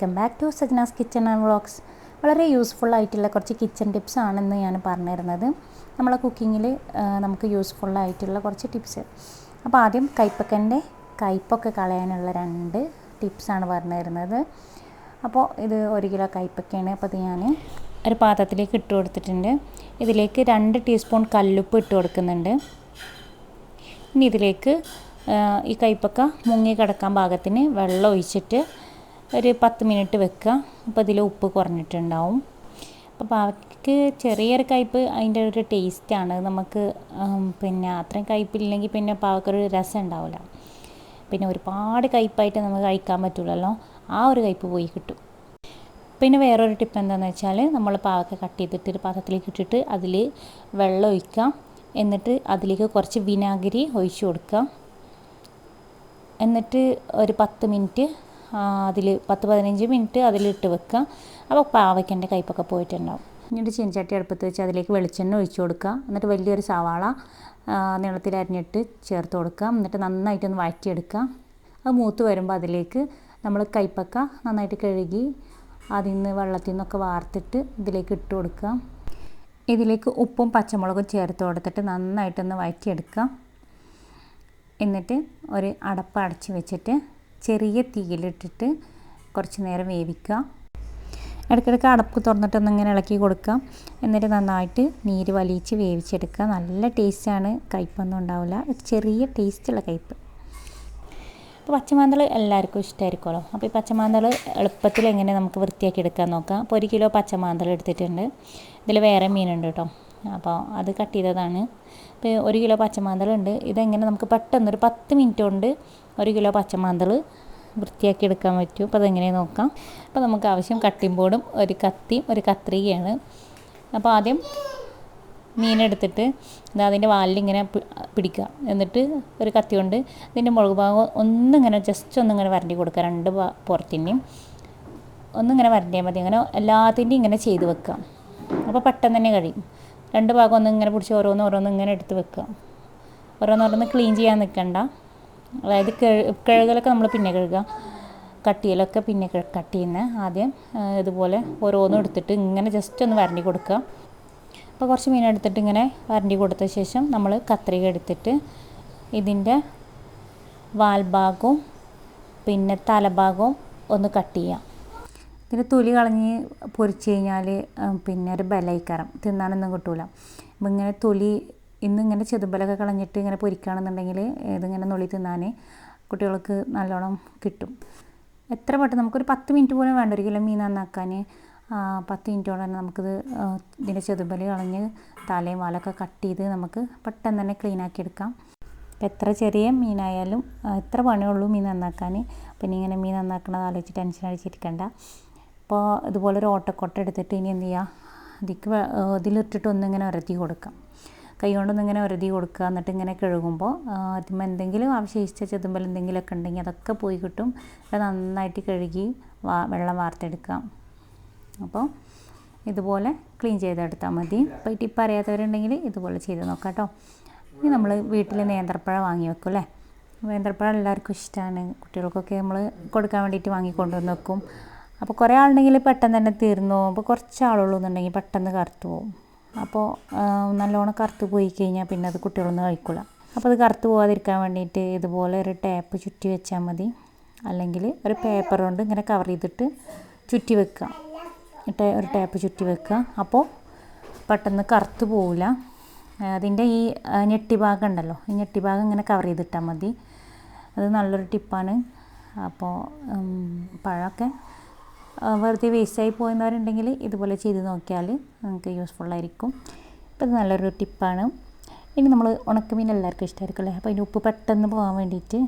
Welcome back to Sajna's kitchen and vlogs. വളരെ useful ആയിട്ടുള്ള കുറച്ച് കിച്ചൺ ടിപ്സ് ആണെന്ന് ഞാൻ പറഞ്ഞു തരുന്നത് നമ്മളെ കുക്കിങ്ങിൽ നമുക്ക് യൂസ്ഫുൾ ആയിട്ടുള്ള കുറച്ച് ടിപ്സ്. അപ്പോൾ ആദ്യം കൈപ്പക്കന്റെ കയ്പ്പൊക്കെ കളയാനുള്ള രണ്ട് ടിപ്സാണ് പറഞ്ഞു തരുന്നത് അപ്പോൾ ഇത് ഒരു കിലോ കയ്പ്പക്കയാണ് അപ്പോൾ ഇത് ഞാൻ ഒരു പാത്രത്തിലേക്ക് ഇട്ട് കൊടുത്തിട്ടുണ്ട്. ഇതിലേക്ക് രണ്ട് ടീസ്പൂൺ കല്ലുപ്പ് ഇട്ട് കൊടുക്കുന്നുണ്ട്. ഇനി ഇതിലേക്ക് ഈ കയ്പ്പക്ക മുങ്ങി കിടക്കാൻ പാകത്തിന് വെള്ളം ഒഴിച്ചിട്ട് ഒരു പത്ത് മിനിറ്റ് വെക്കുക. അപ്പോൾ ഇതിൽ ഉപ്പ് കുറഞ്ഞിട്ടുണ്ടാവും. അപ്പോൾ പാവയ്ക്ക് ചെറിയൊരു കയ്പ്പ് അതിന്റെ ഒരു ടേസ്റ്റാണ് നമുക്ക് പിന്നെ അത്രയും കയ്പ്പില്ലെങ്കിൽ പിന്നെ പാവക്കൊരു രസം ഉണ്ടാവില്ല. പിന്നെ ഒരുപാട് കയ്പ്പായിട്ട് നമുക്ക് കഴിക്കാൻ പറ്റുള്ളല്ലോ ആ ഒരു കയ്പ്പ് പോയി കിട്ടും. പിന്നെ വേറൊരു ടിപ്പ് എന്താണെന്ന് വെച്ചാൽ നമ്മൾ പാവക്ക കട്ട് ചെയ്തിട്ട് ഒരു പാത്രത്തിലേക്ക് ഇട്ടിട്ട് അതിൽ വെള്ളം ഒഴിക്കുക. എന്നിട്ട് അതിലേക്ക് കുറച്ച് വിനാഗിരി ഒഴിച്ചു കൊടുക്കുക. എന്നിട്ട് ഒരു പത്ത് മിനിറ്റ് അതിൽ പത്ത് പതിനഞ്ച് മിനിറ്റ് അതിലിട്ട് വെക്കുക അപ്പോൾ പാവയ്ക്കന്റെ കയ്പ്പൊക്കെ പോയിട്ടുണ്ടാവും. എന്നിട്ട് ചീനച്ചട്ടി അടുപ്പത്ത് വെച്ച് അതിലേക്ക് വെളിച്ചെണ്ണ ഒഴിച്ചു കൊടുക്കുക എന്നിട്ട് വലിയൊരു സവാള നീളത്തിൽ അരിഞ്ഞിട്ട് ചേർത്ത് കൊടുക്കുക എന്നിട്ട് നന്നായിട്ടൊന്ന് വഴറ്റിയെടുക്കുക അത് മൂത്ത് വരുമ്പോൾ അതിലേക്ക് നമ്മൾ കൈപ്പക്ക നന്നായിട്ട് കഴുകി അതിൽ നിന്ന് വെള്ളത്തിൽ നിന്നൊക്കെ വാർത്തിട്ട് ഇതിലേക്ക് ഇട്ട് കൊടുക്കുക ഇതിലേക്ക് ഉപ്പും പച്ചമുളകും ചേർത്ത് കൊടുത്തിട്ട് നന്നായിട്ടൊന്ന് വഴറ്റിയെടുക്കുക എന്നിട്ട് ഒരു അടപ്പ് അടച്ച് വെച്ചിട്ട് ചെറിയ തീയിലിട്ടിട്ട് കുറച്ച് നേരം വേവിക്കുക. ഇടയ്ക്കിടയ്ക്ക് അടപ്പ് തുറന്നിട്ടൊന്ന് ഇങ്ങനെ ഇളക്കി കൊടുക്കുക. എന്നിട്ട് നന്നായിട്ട് നീര് വലിയിച്ച് വേവിച്ചെടുക്കുക. നല്ല ടേസ്റ്റാണ്. കയ്പ്പൊന്നും ഉണ്ടാവില്ല. ചെറിയ ടേസ്റ്റുള്ള കയ്പ്പ്. അപ്പോൾ പച്ചമാന്തൾ എല്ലാവർക്കും ഇഷ്ടമായിരിക്കുമല്ലോ അപ്പോൾ ഈ പച്ചമാന്തൾ എളുപ്പത്തിൽ എങ്ങനെ നമുക്ക് വൃത്തിയാക്കി എടുക്കാൻ നോക്കാം. അപ്പോൾ ഒരു കിലോ പച്ചമാന്തൾ എടുത്തിട്ടുണ്ട്. ഇതിൽ വേറെ മീനുണ്ട് കേട്ടോ. അപ്പോൾ അത് കട്ട് ചെയ്തതാണ്. ഇപ്പോൾ ഒരു കിലോ പച്ചമാന്തളുണ്ട് ഇതെങ്ങനെ നമുക്ക് പെട്ടെന്ന് ഒരു പത്ത് മിനിറ്റ് കൊണ്ട് ഒരു കിലോ പച്ചമാന്തൾ വൃത്തിയാക്കി എടുക്കാൻ പറ്റും. അപ്പോൾ അതെങ്ങനെ നോക്കാം. അപ്പോൾ നമുക്ക് ആവശ്യം കട്ടിംഗ് ബോർഡും ഒരു കത്തിയും ഒരു കത്രികയാണ്. അപ്പോൾ ആദ്യം മീനെടുത്തിട്ട് ഇത് അതിന്റെ വാലിലിങ്ങനെ പിടിക്കുക. എന്നിട്ട് ഒരു കത്തി കൊണ്ട് ഇതിന്റെ മുളക് ഭാഗം ഒന്നിങ്ങനെ ജസ്റ്റ് ഒന്നിങ്ങനെ വരണ്ടി കൊടുക്കുക. രണ്ട് പുറത്തിന്റെയും ഒന്നിങ്ങനെ വരണ്ടിയാൽ മതി. അങ്ങനെ എല്ലാത്തിന്റെയും ഇങ്ങനെ ചെയ്ത് വെക്കാം അപ്പോൾ പെട്ടെന്ന് തന്നെ കഴിയും. രണ്ട് ഭാഗം ഒന്ന് ഇങ്ങനെ പിടിച്ച് ഓരോന്ന് ഓരോന്ന് ഇങ്ങനെ എടുത്ത് വെക്കുക. ഓരോന്നോരോന്ന് ക്ലീൻ ചെയ്യാൻ നിൽക്കണ്ട. അതായത് കിഴകലൊക്കെ നമ്മൾ പിന്നെ കഴുകുക കട്ടിയിലൊക്കെ പിന്നെ കട്ട് ചെയ്യുന്ന ആദ്യം ഇതുപോലെ ഓരോന്നും എടുത്തിട്ട് ഇങ്ങനെ ജസ്റ്റ് ഒന്ന് വരണ്ടി കൊടുക്കുക. അപ്പോൾ കുറച്ച് മീൻ എടുത്തിട്ട് ഇങ്ങനെ വരണ്ടി കൊടുത്ത ശേഷം നമ്മൾ കത്രിക എടുത്തിട്ട് ഇതിന്റെ വാൽഭാഗവും പിന്നെ തലഭാഗവും ഒന്ന് കട്ട് ചെയ്യാം. ഇതിന്റെ തൊലി കളഞ്ഞ് പൊരിച്ച് കഴിഞ്ഞാൽ പിന്നെ ഒരു ബലയിക്കരം തിന്നാനൊന്നും കിട്ടൂല. അപ്പം ഇങ്ങനെ തൊലി ഇന്ന് ഇങ്ങനെ ചെതുമ്പലൊക്കെ കളഞ്ഞിട്ട് ഇങ്ങനെ പൊരിക്കുകയാണെന്നുണ്ടെങ്കിൽ ഇതിങ്ങനെ നുള്ളി തിന്നാൻ കുട്ടികൾക്ക് നല്ലോണം കിട്ടും. എത്ര പെട്ടെന്ന് നമുക്കൊരു പത്ത് മിനിറ്റ് പോലും വേണ്ട. ഒരു കിലോ മീൻ നന്നാക്കാൻ പത്ത് മിനിറ്റോടെ തന്നെ നമുക്കിത് ഇതിന്റെ ചെതുമ്പൽ കളഞ്ഞ് തലയും വാലൊക്കെ കട്ട് ചെയ്ത് നമുക്ക് പെട്ടെന്ന് തന്നെ ക്ലീൻ ആക്കി എടുക്കാം. എത്ര ചെറിയ മീനായാലും എത്ര പണിയുള്ളൂ മീൻ നന്നാക്കാൻ പിന്നെ ഇങ്ങനെ മീൻ നന്നാക്കണത് ആലോചിച്ച് ടെൻഷൻ അടിച്ചിരിക്കണ്ട അപ്പോൾ ഇതുപോലെ ഒരു ഓട്ടക്കൊട്ട എടുത്തിട്ട് ഇനി എന്ത് ചെയ്യുക ഇതിക്ക് ഇതിലിട്ടിട്ട് ഒന്നിങ്ങനെ ഉരതി കൊടുക്കാം. കൈ കൊണ്ടൊന്നിങ്ങനെ ഉരതി കൊടുക്കുക. എന്നിട്ട് ഇങ്ങനെ കഴുകുമ്പോൾ അതിന്മേൽ എന്തെങ്കിലും അവശേഷിച്ച ചെതുമ്പൽ എന്തെങ്കിലുമൊക്കെ ഉണ്ടെങ്കിൽ അതൊക്കെ പോയി കിട്ടും. അത് നന്നായിട്ട് കഴുകി വാ വെള്ളം വാർത്തെടുക്കാം അപ്പോൾ ഇതുപോലെ ക്ലീൻ ചെയ്തെടുത്താൽ മതി. അപ്പോൾ ഈ ടിപ്പ് അറിയാത്തവരുണ്ടെങ്കിൽ ഇതുപോലെ ചെയ്ത് നോക്കാം കേട്ടോ ഇനി നമ്മൾ വീട്ടിൽ നേന്ത്രപ്പഴം വാങ്ങി വെക്കും അല്ലേ നേന്ത്രപ്പഴം എല്ലാവർക്കും ഇഷ്ടമാണ് കുട്ടികൾക്കൊക്കെ നമ്മൾ കൊടുക്കാൻ വേണ്ടിയിട്ട് വാങ്ങിക്കൊണ്ടുവന്ന് വെക്കും. അപ്പോൾ കുറേ ആളുണ്ടെങ്കിൽ പെട്ടെന്ന് തന്നെ തീർന്നു പോകും. അപ്പോൾ കുറച്ച് ആളുള്ളൂ എന്നുണ്ടെങ്കിൽ പെട്ടെന്ന് കറുത്തു പോകും. അപ്പോൾ നല്ലോണം കറുത്ത് പോയി കഴിഞ്ഞാൽ പിന്നെ അത് കുട്ടികളൊന്നും കഴിക്കില്ല അപ്പോൾ അത് കറുത്ത് പോകാതിരിക്കാൻ വേണ്ടിയിട്ട് ഇതുപോലെ ഒരു ടാപ്പ് ചുറ്റി വെച്ചാൽ മതി. അല്ലെങ്കിൽ ഒരു പേപ്പർ കൊണ്ട് ഇങ്ങനെ കവർ ചെയ്തിട്ട് ചുറ്റി വെക്കുക. ഒരു ടാപ്പ് ചുറ്റി വെക്കുക. അപ്പോൾ പെട്ടെന്ന് കറുത്ത് പോവില്ല അതിന്റെ ഈ ഞെട്ടി ഭാഗം ഉണ്ടല്ലോ ഈ ഞെട്ടി ഭാഗം ഇങ്ങനെ കവർ ചെയ്തിട്ടാൽ മതി. അത് നല്ലൊരു ടിപ്പാണ്. അപ്പോൾ പഴമൊക്കെ വെറുതെ വേസ്റ്റായി പോകുന്നവരുണ്ടെങ്കിൽ ഇതുപോലെ ചെയ്ത് നോക്കിയാൽ നിങ്ങൾക്ക് യൂസ്ഫുള്ളായിരിക്കും അപ്പോൾ ഇത് നല്ലൊരു ടിപ്പാണ് ഇനി നമ്മൾ ഉണക്കമീൻ എല്ലാവർക്കും ഇഷ്ടമായിരിക്കും അല്ലേ? അപ്പോൾ അതിന്റെ ഉപ്പ് പെട്ടെന്ന് പോകാൻ വേണ്ടിയിട്ട്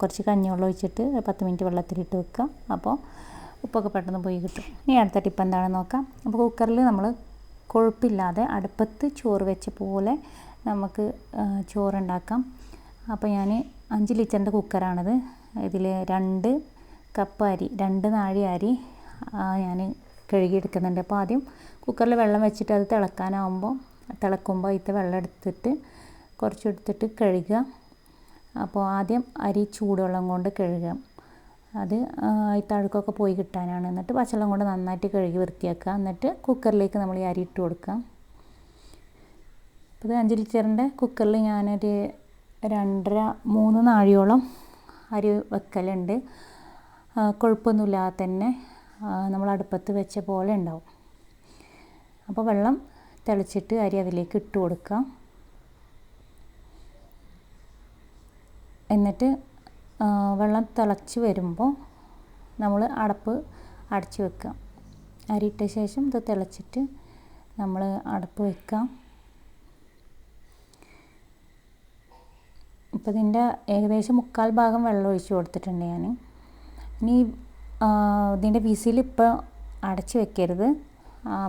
കുറച്ച് കഞ്ഞിവെള്ളം ഒഴിച്ചിട്ട് പത്ത് മിനിറ്റ് വെള്ളത്തിലിട്ട് വെക്കുക. അപ്പോൾ ഉപ്പൊക്കെ പെട്ടെന്ന് പോയി കിട്ടും. ഇനി അടുത്ത ടിപ്പ് എന്താണെന്ന് നോക്കാം. അപ്പോൾ കുക്കറിൽ നമ്മൾ കൊഴുപ്പില്ലാതെ അടുപ്പത്ത് ചോറ് വെച്ച പോലെ നമുക്ക് ചോറുണ്ടാക്കാം. അപ്പോൾ ഞാൻ അഞ്ച് ലിറ്ററിന്റെ കുക്കറാണിത് ഇതിൽ രണ്ട് കപ്പ് അരി രണ്ട് നാഴി അരി ഞാൻ കഴുകിയെടുക്കുന്നുണ്ട്. അപ്പോൾ ആദ്യം കുക്കറിൽ വെള്ളം വെച്ചിട്ട് അത് തിളക്കാനാവുമ്പോൾ തിളക്കുമ്പോൾ ഇത്തെ വെള്ളം എടുത്തിട്ട് കുറച്ചെടുത്തിട്ട് കഴുകുക. അപ്പോൾ ആദ്യം അരി ചൂടുവെള്ളം കൊണ്ട് കഴുകുക. അത് ഈ അഴുക്കൊക്കെ പോയി കിട്ടാനാണ്. എന്നിട്ട് പച്ചവെള്ളം കൊണ്ട് നന്നായിട്ട് കഴുകി വൃത്തിയാക്കുക. എന്നിട്ട് കുക്കറിലേക്ക് നമ്മൾ ഈ അരി ഇട്ട് കൊടുക്കാം അപ്പോൾ ഇത് അഞ്ച് ലിറ്ററിന്റെ കുക്കറിൽ ഞാനൊരു രണ്ടര മൂന്ന് നാഴിയോളം അരി വെക്കലുണ്ട്. കുഴപ്പമൊന്നുമില്ലാതെ തന്നെ നമ്മൾ അടുപ്പത്ത് വെച്ച പോലെ ഉണ്ടാവും. അപ്പോൾ വെള്ളം തിളച്ചിട്ട് അരി അതിലേക്ക് ഇട്ട് കൊടുക്കാം. എന്നിട്ട് വെള്ളം തിളച്ച് വരുമ്പോൾ നമ്മൾ അടപ്പ് അടച്ച് വെക്കാം അരി ഇട്ട ശേഷം ഇത് തിളച്ചിട്ട് നമ്മൾ അടപ്പ് വെക്കാം ഇപ്പോൾ ഇതിന്റെ ഏകദേശം മുക്കാൽ ഭാഗം വെള്ളം ഒഴിച്ച് കൊടുത്തിട്ടുണ്ട് ഞാൻ. ഇനി ഇതിന്റെ വിസിൽ ഇപ്പോൾ അടച്ച് വെക്കരുത്.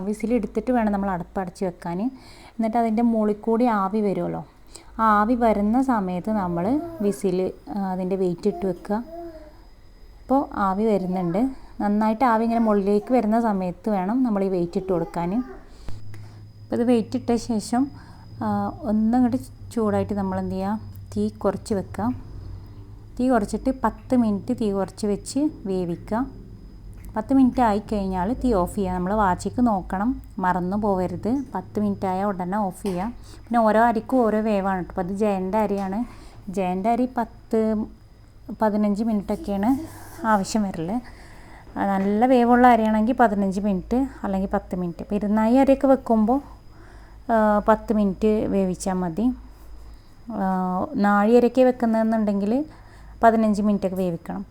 വിസിലെടുത്തിട്ട് വേണം നമ്മൾ അടപ്പ് അടച്ച് വെക്കാൻ. എന്നിട്ട് അതിന്റെ മുകളിൽ കൂടി ആവി വരുമല്ലോ. ആവി വരുന്ന സമയത്ത് നമ്മൾ വിസിൽ അതിന്റെ വെയിറ്റ് ഇട്ട് വെക്കുക. അപ്പോൾ ആവി വരുന്നുണ്ട്. നന്നായിട്ട് ആവി ഇങ്ങനെ മുകളിലേക്ക് വരുന്ന സമയത്ത് വേണം നമ്മൾ ഈ വെയിറ്റ് ഇട്ട് കൊടുക്കാൻ. അപ്പോൾ ഇത് വെയിറ്റ് ഇട്ട ശേഷം ഒന്നങ്ങോട്ട് ചൂടായിട്ട് നമ്മൾ എന്ത് ചെയ്യുക തീ കുറച്ച് വെക്കാം തീ കുറച്ചിട്ട് പത്ത് മിനിറ്റ് തീ കുറച്ച് വെച്ച് വേവിക്കുക. പത്ത് മിനിറ്റ് ആയി കഴിഞ്ഞാൽ തീ ഓഫ് ചെയ്യുക. നമ്മൾ വാച്ചിക്ക് നോക്കണം. മറന്നു പോകരുത് പത്ത് മിനിറ്റ് ആയ ഉടനെ ഓഫ് ചെയ്യുക. പിന്നെ ഓരോ അരിക്കും ഓരോ വേവാണ് കേട്ടോ. അത് ജയന്റെ അരിയാണ്. ജയന്റെ അരി പത്ത് പതിനഞ്ച് മിനിറ്റൊക്കെയാണ് ആവശ്യം വരൽ നല്ല വേവുള്ള അരിയാണെങ്കിൽ പതിനഞ്ച് മിനിറ്റ് അല്ലെങ്കിൽ പത്ത് മിനിറ്റ്. പെരുന്നായി അരിയൊക്കെ വെക്കുമ്പോൾ പത്ത് മിനിറ്റ് വേവിച്ചാൽ മതി. നാഴി അരയ്ക്ക് വെക്കുന്നതെന്നുണ്ടെങ്കിൽ പതിനഞ്ച് മിനിറ്റൊക്കെ വേവിക്കണം.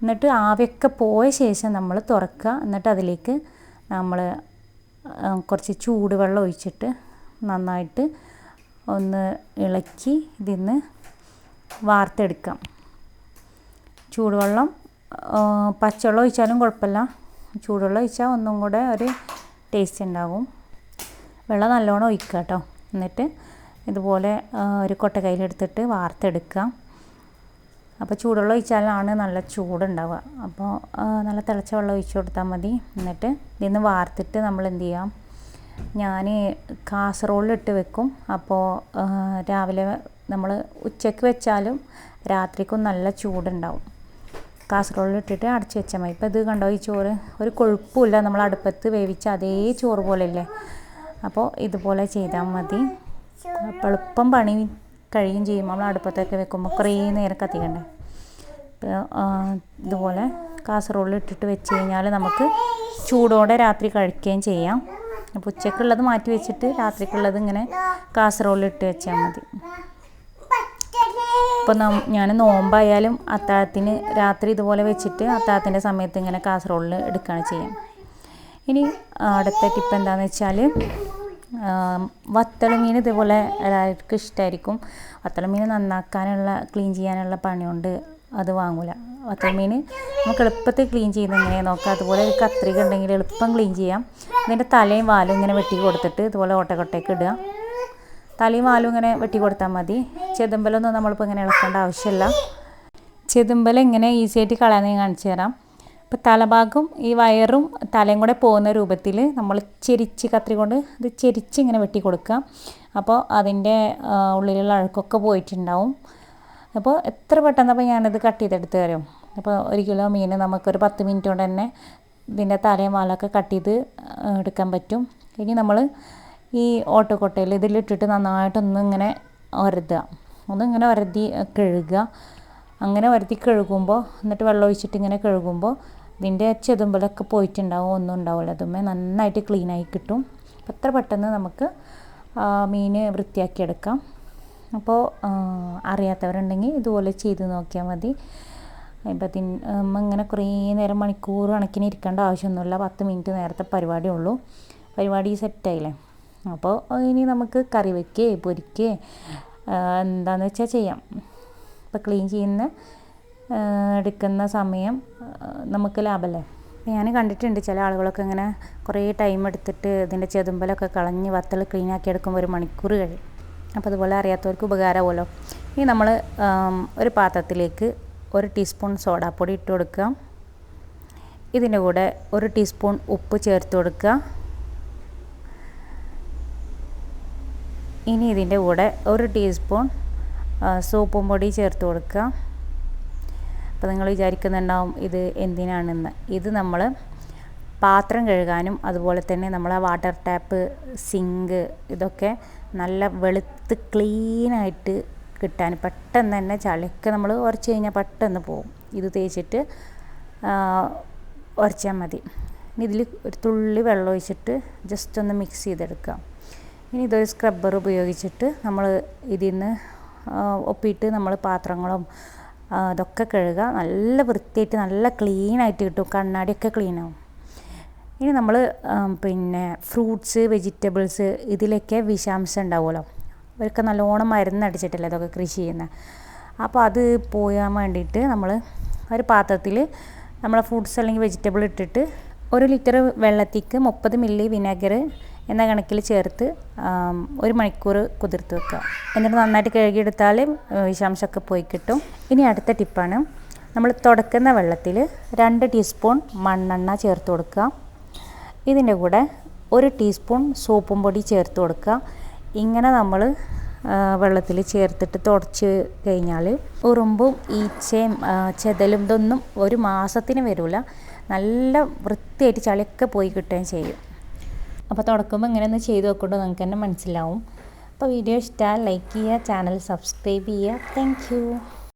എന്നിട്ട് ആവിയൊക്കെ പോയ ശേഷം നമ്മൾ തുറക്കുക. എന്നിട്ട് അതിലേക്ക് നമ്മൾ കുറച്ച് ചൂടുവെള്ളം ഒഴിച്ചിട്ട് നന്നായിട്ട് ഒന്ന് ഇളക്കി ഇതിന്ന് വാർത്തെടുക്കാം. ചൂടുവെള്ളം പച്ചവെള്ളം ഒഴിച്ചാലും കുഴപ്പമില്ല. ചൂടുവെള്ളം ഒഴിച്ചാൽ ഒന്നും കൂടെ ഒരു ടേസ്റ്റ് ഉണ്ടാകും വെള്ളം നല്ലോണം ഒഴിക്കുക കേട്ടോ. എന്നിട്ട് ഇതുപോലെ ഒരു കൊട്ടക്കൈയിലെടുത്തിട്ട് വാർത്തെടുക്കുക. അപ്പോൾ ചൂടുവെള്ളം ഒഴിച്ചാലാണ് നല്ല ചൂടുണ്ടാവുക. അപ്പോൾ നല്ല തിളച്ച വെള്ളം ഒഴിച്ച് കൊടുത്താൽ മതി. എന്നിട്ട് ഇതിന്ന് വാർത്തിട്ട് നമ്മൾ എന്ത് ചെയ്യാം? ഞാൻ കാസറോളിലിട്ട് വെക്കും. അപ്പോൾ രാവിലെ നമ്മൾ ഉച്ചയ്ക്ക് വെച്ചാലും രാത്രിക്കും നല്ല ചൂടുണ്ടാവും. കാസറോളിലിട്ടിട്ട് അടച്ച് വെച്ചാൽ മതി. ഇപ്പോൾ ഇത് കണ്ടോ? ഈ ചോറ് ഒരു കൊഴുപ്പുമില്ല. നമ്മൾ അടുപ്പത്ത് വേവിച്ച അതേ ചോറ് പോലെ ഇല്ലേ അപ്പോൾ ഇതുപോലെ ചെയ്താൽ മതി. അപ്പോൾ എളുപ്പം പണി. കഴിയും ചെയ്യും. നമ്മൾ അടുപ്പത്തൊക്കെ വെക്കുമ്പോൾ കുറേ നേരം കത്തിക്കണ്ടേ? ഇതുപോലെ കാസറോളിൽ ഇട്ടിട്ട് വെച്ച് കഴിഞ്ഞാൽ നമുക്ക് ചൂടോടെ രാത്രി കഴിക്കുകയും ചെയ്യാം. അപ്പോൾ ഉച്ചക്കുള്ളത് മാറ്റി വെച്ചിട്ട് രാത്രിക്കുള്ളത് ഇങ്ങനെ കാസറോളിൽ ഇട്ട് വെച്ചാൽ മതി. ഇപ്പോൾ ഞാൻ നോമ്പായാലും അത്താഴത്തിന് രാത്രി ഇതുപോലെ വെച്ചിട്ട് അത്താഴത്തിന്റെ സമയത്ത് ഇങ്ങനെ കാസറോളിൽ എടുക്കുകയാണ് ചെയ്യാം. ഇനി അടുത്ത ടിപ്പ് എന്താണെന്ന് വെച്ചാൽ വത്തള മീൻ ഇതുപോലെ എല്ലാവർക്കും ഇഷ്ടമായിരിക്കും വത്തള മീൻ നന്നാക്കാനുള്ള ക്ലീൻ ചെയ്യാനുള്ള പണിയുണ്ട്. അത് വാങ്ങൂല. വത്തള മീൻ നമുക്ക് എളുപ്പത്തിൽ ക്ലീൻ ചെയ്യുന്ന എങ്ങനെയാണ് നോക്കാം. അതുപോലെ ഒരു കത്രിക ഉണ്ടെങ്കിൽ എളുപ്പം ക്ലീൻ ചെയ്യാം. അതിന്റെ തലയും വാലും ഇങ്ങനെ വെട്ടി കൊടുത്തിട്ട് ഇതുപോലെ ഓട്ടക്കൊട്ടയ്ക്ക് ഇടുക. തലയും വാലും ഇങ്ങനെ വെട്ടി കൊടുത്താൽ മതി. ചെതുമ്പലൊന്നും നമ്മളിപ്പോൾ ഇങ്ങനെ ഇളക്കേണ്ട ആവശ്യമില്ല. ചെതുമ്പൽ എങ്ങനെ ഈസി ആയിട്ട് കളയാൻ കാണിച്ചു തരാം. ഇപ്പോൾ തലഭാഗം ഈ വയറും തലയും കൂടെ പോകുന്ന രൂപത്തിൽ നമ്മൾ ചെരിച്ച് കത്രി കൊണ്ട് ഇത് ചെരിച്ച് ഇങ്ങനെ വെട്ടി കൊടുക്കുക. അപ്പോൾ അതിന്റെ ഉള്ളിലുള്ള അഴുക്കൊക്കെ പോയിട്ടുണ്ടാവും. അപ്പോൾ എത്ര പെട്ടെന്ന് അപ്പോൾ ഞാനിത് കട്ട് ചെയ്തെടുത്ത് തരും. അപ്പോൾ ഒരു കിലോ മീൻ നമുക്കൊരു പത്ത് മിനിറ്റ് കൊണ്ട് തന്നെ ഇതിന്റെ തലയും വാലൊക്കെ കട്ട് ചെയ്ത് എടുക്കാൻ പറ്റും. ഇനി നമ്മൾ ഈ ഓട്ടക്കൊട്ടയിൽ ഇതിലിട്ടിട്ട് നന്നായിട്ടൊന്നിങ്ങനെ ഒരതുക. ഒന്നിങ്ങനെ ഒരതി കഴുകുക. അങ്ങനെ വരുത്തി കഴുകുമ്പോൾ എന്നിട്ട് വെള്ളം ഒഴിച്ചിട്ട് ഇങ്ങനെ കഴുകുമ്പോൾ ഇതിന്റെ ചെതുമ്പലൊക്കെ പോയിട്ടുണ്ടാവും ഒന്നും ഉണ്ടാവില്ല അതുമ്മേ നന്നായിട്ട് ക്ലീനായി കിട്ടും. എത്ര പെട്ടെന്ന് നമുക്ക് മീൻ വൃത്തിയാക്കിയെടുക്കാം അപ്പോൾ അറിയാത്തവരുണ്ടെങ്കിൽ ഇതുപോലെ ചെയ്ത് നോക്കിയാൽ മതി. ഇപ്പം തിൻ ഇങ്ങനെ കുറേ നേരം മണിക്കൂർ കണക്കിന് ഇരിക്കേണ്ട ആവശ്യമൊന്നുമില്ല. പത്ത് മിനിറ്റ് നേരത്തെ പരിപാടി ഉള്ളൂ. പരിപാടി സെറ്റായില്ലേ അപ്പോൾ ഇനി നമുക്ക് കറി വയ്ക്കേ പൊരിക്കേ എന്താണെന്ന് വെച്ചാൽ ചെയ്യാം. ഇപ്പോൾ ക്ലീൻ ചെയ്യുന്ന എടുക്കുന്ന സമയം നമുക്ക് ലാഭമല്ലേ? ഞാൻ കണ്ടിട്ടുണ്ട് ചില ആളുകളൊക്കെ ഇങ്ങനെ കുറേ ടൈം എടുത്തിട്ട് ഇതിന്റെ ചെതുമ്പലൊക്കെ കളഞ്ഞ് വത്തൽ ക്ലീൻ ആക്കി എടുക്കുമ്പോൾ ഒരു മണിക്കൂർ കഴിയും. അപ്പോൾ അതുപോലെ അറിയാത്തവർക്ക് ഉപകാരമാവുമല്ലോ. ഇനി നമ്മൾ ഒരു പാത്രത്തിലേക്ക് ഒരു ടീസ്പൂൺ സോഡാപ്പൊടി ഇട്ട് കൊടുക്കുക. ഇതിന്റെ കൂടെ ഒരു ടീസ്പൂൺ ഉപ്പ് ചേർത്ത് കൊടുക്കുക. ഇനി ഇതിന്റെ കൂടെ ഒരു ടീസ്പൂൺ സോപ്പും പൊടി ചേർത്ത് കൊടുക്കുക. അപ്പോൾ നിങ്ങൾ വിചാരിക്കുന്നുണ്ടാവും ഇത് എന്തിനാണെന്ന്. ഇത് നമ്മൾ പാത്രം കഴുകാനും അതുപോലെ തന്നെ നമ്മൾ ആ വാട്ടർ ടാപ്പ് സിങ്ക് ഇതൊക്കെ നല്ല വെളുത്ത് ക്ലീനായിട്ട് കിട്ടാൻ പെട്ടെന്ന് തന്നെ ചളിക്ക് നമ്മൾ ഉരച്ച് കഴിഞ്ഞാൽ പെട്ടെന്ന് പോകും ഇത് തേച്ചിട്ട് ഉരച്ചാൽ മതി. ഇനി ഇതിൽ ഒരു തുള്ളി വെള്ളം ഒഴിച്ചിട്ട് ജസ്റ്റ് ഒന്ന് മിക്സ് ചെയ്തെടുക്കാം ഇനി ഇതൊരു സ്ക്രബ്ബർ ഉപയോഗിച്ചിട്ട് നമ്മൾ ഇതിൽ നിന്ന് ഒപ്പിയിട്ട് നമ്മൾ പാത്രങ്ങളും ഇതൊക്കെ കഴുകുക നല്ല വൃത്തിയായിട്ട് നല്ല ക്ലീനായിട്ട് കിട്ടും. കണ്ണാടിയൊക്കെ ക്ലീനാവും ഇനി നമ്മൾ പിന്നെ ഫ്രൂട്ട്സ് വെജിറ്റബിൾസ് ഇതിലൊക്കെ വിഷാംശം ഉണ്ടാവുമല്ലോ. അവർക്ക് നല്ലോണം മരുന്നടിച്ചിട്ടല്ലേ അതൊക്കെ കൃഷി ചെയ്യുന്നത് അപ്പോൾ അത് പോയാൻ വേണ്ടിയിട്ട് നമ്മൾ ഒരു പാത്രത്തിൽ നമ്മളെ ഫ്രൂട്ട്സ് അല്ലെങ്കിൽ വെജിറ്റബിൾ ഇട്ടിട്ട് ഒരു ലിറ്റർ വെള്ളത്തിക്ക് മുപ്പത് മില്ലി വിനാഗർ എന്ന കണക്കിൽ ചേർത്ത് ഒരു മണിക്കൂർ കുതിർത്ത് വെക്കുക. എന്നിട്ട് നന്നായിട്ട് കഴുകിയെടുത്താൽ വിഷാംശമൊക്കെ പോയി കിട്ടും. ഇനി അടുത്ത ടിപ്പാണ് നമ്മൾ തുടക്കുന്ന വെള്ളത്തിൽ രണ്ട് ടീസ്പൂൺ മണ്ണെണ്ണ ചേർത്ത് കൊടുക്കുക. ഇതിന്റെ കൂടെ ഒരു ടീസ്പൂൺ സോപ്പും പൊടി ചേർത്ത് കൊടുക്കുക. ഇങ്ങനെ നമ്മൾ വെള്ളത്തിൽ ചേർത്തിട്ട് തുടച്ച് കഴിഞ്ഞാൽ ഉറുമ്പും ഈച്ചയും ചെതലും ഇതൊന്നും ഒരു മാസത്തിന് വരില്ല. നല്ല വൃത്തിയായിട്ട് ചളിയൊക്കെ പോയി കിട്ടുകയും ചെയ്യും. അപ്പോൾ തുടക്കുമ്പോൾ ഇങ്ങനെ ഒന്ന് ചെയ്ത് നോക്കുമ്പോൾ നിങ്ങൾക്ക് തന്നെ മനസ്സിലാവും. അപ്പോൾ വീഡിയോ ഇഷ്ടമാണ് ലൈക്ക് ചെയ്യുക ചാനൽ സബ്സ്ക്രൈബ് ചെയ്യുക. താങ്ക്